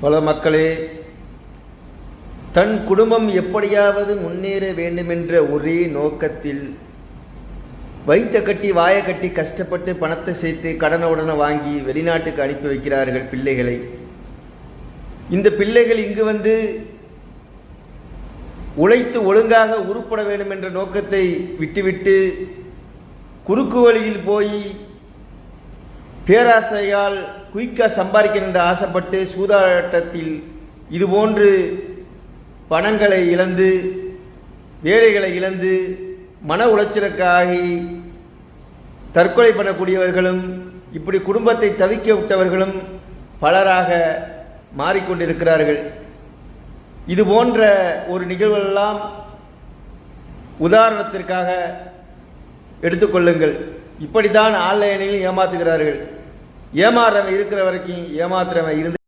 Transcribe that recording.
பல மக்களே தன் குடும்பம் எப்படியாவது முன்னேற வேண்டுமென்ற ஒரே நோக்கத்தில் வைத்த கட்டி வாயை கட்டி கஷ்டப்பட்டு பணத்தை சேர்த்து கடனை உடனே வாங்கி வெளிநாட்டுக்கு அனுப்பி வைக்கிறார்கள் பிள்ளைகளை. இந்த பிள்ளைகள் இங்கு வந்து உழைத்து ஒழுங்காக உருப்பட வேண்டும் என்ற நோக்கத்தை விட்டுவிட்டு குறுக்கு வழியில் போய் பேராசையால் குயிக்காக சம்பாதிக்கணும் என்று ஆசைப்பட்டு சூதாட்டத்தில் இதுபோன்று பணங்களை இழந்து வேலைகளை இழந்து மன உளைச்சலுக்காகி தற்கொலை பண்ணக்கூடியவர்களும் இப்படி குடும்பத்தை தவிக்க விட்டவர்களும் பலராக மாறிக்கொண்டிருக்கிறார்கள். இது போன்ற ஒரு நிகழ்வெல்லாம் உதாரணத்திற்காக எடுத்துக்கொள்ளுங்கள். இப்படித்தான் ஆன்லைனில் ஏமாத்துகிறார்கள். ஏமாறுறவன் இருக்கிற வரைக்கும் ஏமாத்துறவன் இருந்து